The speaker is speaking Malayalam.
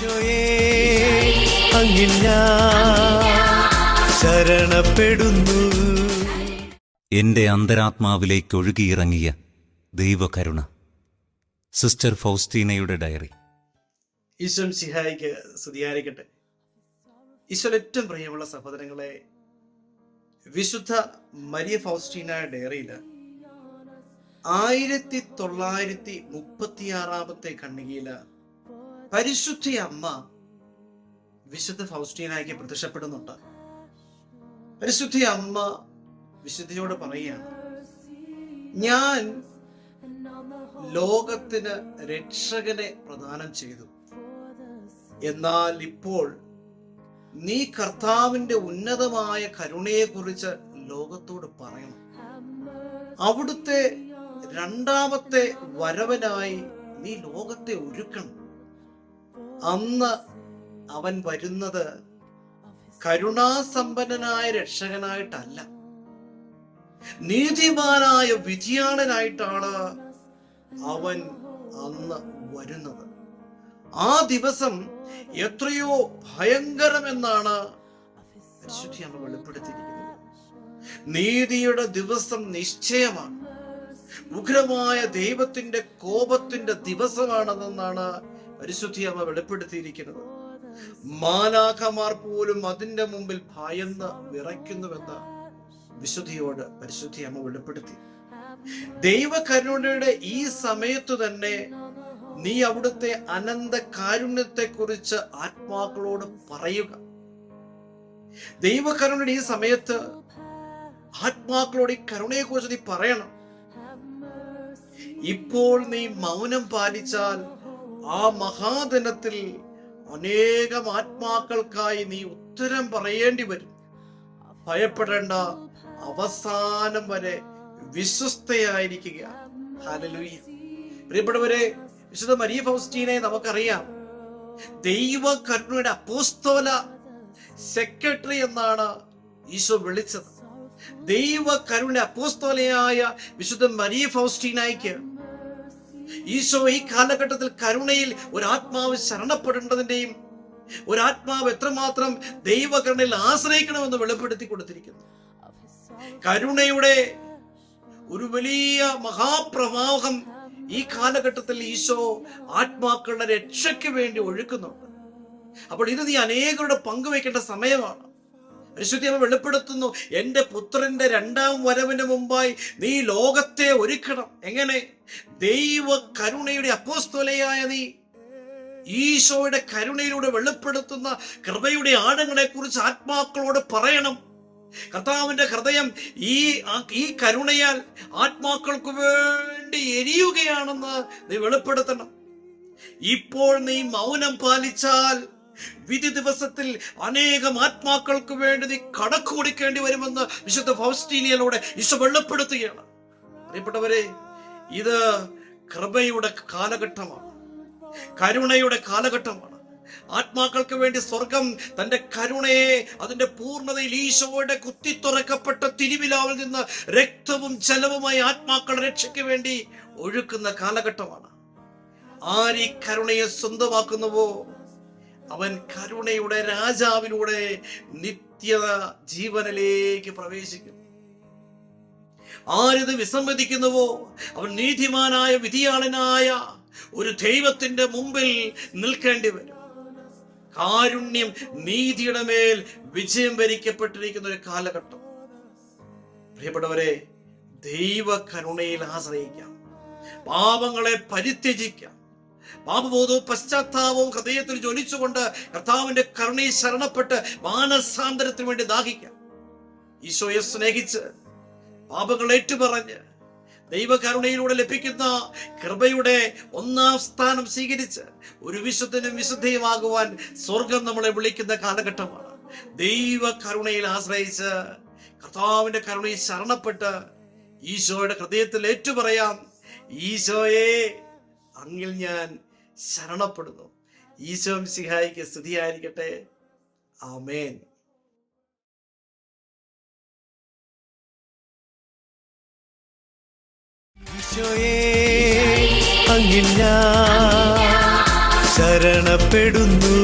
ഈശോയേ അങ്ങിൽ ഞാൻ ശരണപ്പെടുന്നു. എന്റെ അന്തരാത്മാവിലേക്ക് ഒഴുകിയിറങ്ങിയ ദൈവകരുണ. സിസ്റ്റർ ഫൗസ്റ്റീനയുടെ ഡയറി. ഈശ്വരൻ സിഹായിക്ക് സ്തുതിയായിരിക്കട്ടെ. ഈശ്വരൻ ഏറ്റവും പ്രിയമുള്ള സഹോദരങ്ങളെ വിശുദ്ധ മരിയ ഫൗസ്റ്റീന ഡയറിയിൽ ആയിരത്തി തൊള്ളായിരത്തി മുപ്പത്തിയാറാമത്തെ ഖണ്ഡികയിൽ പരിശുദ്ധ അമ്മ വിശുദ്ധ ഫൗസ്റ്റീനായിക്ക് പ്രത്യക്ഷപ്പെടുന്നുണ്ട്. പരിശുദ്ധ അമ്മ വിശുദ്ധിയോട് പറയുകയാണ് ഞാൻ ലോകത്തിന് രക്ഷകനെ പ്രദാനം ചെയ്തു. എന്നാൽ ഇപ്പോൾ നീ കർത്താവിന്റെ ഉന്നതമായ കരുണയെക്കുറിച്ച് ലോകത്തോട് പറയണം. അവിടുത്തെ രണ്ടാമത്തെ വരവനായി നീ ലോകത്തെ ഒരുക്കണം. അന്ന് അവൻ വരുന്നത് കരുണാസമ്പന്നനായ രക്ഷകനായിട്ടല്ല. നീതിമാനായ വിജയാണനായിട്ടാണ് അവൻ അന്ന് വരുന്നത്. ആ ദിവസം എത്രയോ ഭയങ്കരമെന്നാണ് പരിശുദ്ധി അമ്മ വെളിപ്പെടുത്തിയിരിക്കുന്നത്. നീതിയുടെ ദിവസം നിശ്ചയമാണ്. ഉഗ്രമായ ദൈവത്തിന്റെ കോപത്തിന്റെ ദിവസമാണെന്നാണ് പരിശുദ്ധി അമ്മ വെളിപ്പെടുത്തിയിരിക്കുന്നത്. മാലാഖമാർ പോലും അതിന്റെ മുമ്പിൽ ഭയന്ന് വിറയ്ക്കുന്നുവെന്ന് വിശുദ്ധിയോട് പരിശുദ്ധി അമ്മ വെളിപ്പെടുത്തി. ദൈവകരുണയുടെ ഈ സമയത്തു തന്നെ നീ അവിടുത്തെ അനന്ത കാരുണ്യത്തെ കുറിച്ച് ആത്മാക്കളോട് പറയുക. ദൈവകരുണയുടെ ഈ സമയത്ത് ആത്മാക്കളോട് ഈ കരുണയെ കുറിച്ച് നീ പറയണം. ഇപ്പോൾ നീ മൗനം പാലിച്ചാൽ ആ മഹാദിനത്തിൽ അനേകം ആത്മാക്കൾക്കായി നീ ഉത്തരം പറയേണ്ടി വരും. ഭയപ്പെടേണ്ട. അവസാനം വരെ വിശ്വസ്തയായിരിക്കുക പ്രിയപ്പെട്ടവരെ വിശുദ്ധ മരിയ ഫൗസ്റ്റീനെ നമുക്കറിയാം. ദൈവ കരുണയുടെ അപ്പോസ്തോല സെക്രട്ടറി എന്നാണ് ഈശോ വിളിച്ചത്. ദൈവ കരുണ അപ്പോസ്തോലയായ വിശുദ്ധ മരിയ ഫൗസ്റ്റീനായിക്ക് ഈശോ ഈ കാലഘട്ടത്തിൽ കരുണയിൽ ഒരാത്മാവ് ശരണപ്പെടേണ്ടതിന്റെയും ഒരു ആത്മാവ് എത്രമാത്രം ദൈവകരുണയിൽ ആശ്രയിക്കണമെന്ന് വെളിപ്പെടുത്തി കൊടുത്തിരിക്കുന്നു. കരുണയുടെ ഒരു വലിയ മഹാപ്രവാഹം ഈ കാലഘട്ടത്തിൽ ഈശോ ആത്മാക്കളുടെ രക്ഷയ്ക്ക് വേണ്ടി ഒഴുക്കുന്നുണ്ട്. അപ്പോൾ ഇത് നീ അനേകരുടെ പങ്കുവെക്കേണ്ട സമയമാണ്. പരിശുദ്ധി അമ്മ വെളിപ്പെടുത്തുന്നു. എന്റെ പുത്രന്റെ രണ്ടാം വരവിന് മുമ്പായി നീ ലോകത്തെ ഒരുക്കണം. എങ്ങനെ? ദൈവ കരുണയുടെ അപ്പോസ്തോലയായ നീ ഈശോയുടെ കരുണയിലൂടെ വെളിപ്പെടുത്തുന്ന കൃപയുടെ ആഴങ്ങളെ കുറിച്ച് ആത്മാക്കളോട് പറയണം. കർത്താവിന്റെ ഹൃദയം ഈ ഈ കരുണയാൽ ആത്മാക്കൾക്ക് വേണ്ടി എരിയുകയാണെന്ന് നീ വെളിപ്പെടുത്തണം. ഇപ്പോൾ നീ മൗനം പാലിച്ചാൽ വിധി ദിവസത്തിൽ അനേകം ആത്മാക്കൾക്ക് വേണ്ടി നീ കടക്ക് കൊടുക്കേണ്ടി വരുമെന്ന് വിശുദ്ധ ഫൗസ്റ്റീനിയലൂടെ ഈശോ വെള്ളപ്പെടുത്തുകയാണ് അറിയപ്പെട്ടവരെ ഇത് കൃപയുടെ കാലഘട്ടമാണ്. കരുണയുടെ കാലഘട്ടമാണ്. ആത്മാക്കൾക്ക് വേണ്ടി സ്വർഗം തന്റെ കരുണയെ അതിന്റെ പൂർണതയിൽ ഈശോയുടെ കുത്തിത്തുറക്കപ്പെട്ട തിരുവിലാവിൽ നിന്ന് രക്തവും ജലവുമായി ആത്മാക്കളുടെ രക്ഷയ്ക്ക് വേണ്ടി ഒഴുക്കുന്ന കാലഘട്ടമാണ്. ആര് ഈ കരുണയെ സ്വന്തമാക്കുന്നുവോ? അവൻ കരുണയുടെ രാജാവിലൂടെ നിത്യ ജീവനിലേക്ക് പ്രവേശിക്കും. ആരിത് വിസമ്മതിക്കുന്നുവോ? അവൻ നീതിമാനായ വിധിയാളനായ ഒരു ദൈവത്തിന്റെ മുമ്പിൽ നിൽക്കേണ്ടി വരും. കാരുണ്യം നീതിയുടെ മേൽ വിജയം ഭരിക്കപ്പെട്ടിരിക്കുന്ന ഒരു കാലഘട്ടം. പ്രിയപ്പെട്ടവരെ ദൈവ കരുണയിൽ ആശ്രയിക്കാം. പാപങ്ങളെ പരിത്യജിക്കാം. പാപബോധവും പശ്ചാത്താപവും ഹൃദയത്തിൽ ജ്വലിച്ചുകൊണ്ട് കർത്താവിന്റെ കരുണയിൽ ശരണപ്പെട്ട് മാനസാന്തരത്തിന് വേണ്ടി ദാഹിക്കാം. ഈശോയെ സ്നേഹിച്ച് പാപങ്ങൾ ഏറ്റുപറഞ്ഞ് ദൈവകരുണയിലൂടെ ലഭിക്കുന്ന കൃപയുടെ ഒന്നാം സ്ഥാനം സ്വീകരിച്ച് ഒരു വിശുദ്ധനും വിശുദ്ധയുമാകുവാൻ സ്വർഗം നമ്മളെ വിളിക്കുന്ന കാലഘട്ടമാണ്. ദൈവ കരുണയിൽ ആശ്രയിച്ച് കർത്താവിന്റെ കരുണയിൽ ശരണപ്പെട്ട് ഈശോയുടെ ഹൃദയത്തിൽ ഏറ്റുപറയാം ഈശോയെ അങ്ങിൽ ഞാൻ ശരണപ്പെടുന്നു. ഈശോ സിഹായിക്ക് സ്തുതിയായിരിക്കട്ടെ. ആമേൻ. ഈശോയേ അങ്ങിൽ ഞാൻ ശരണപ്പെടുന്നു.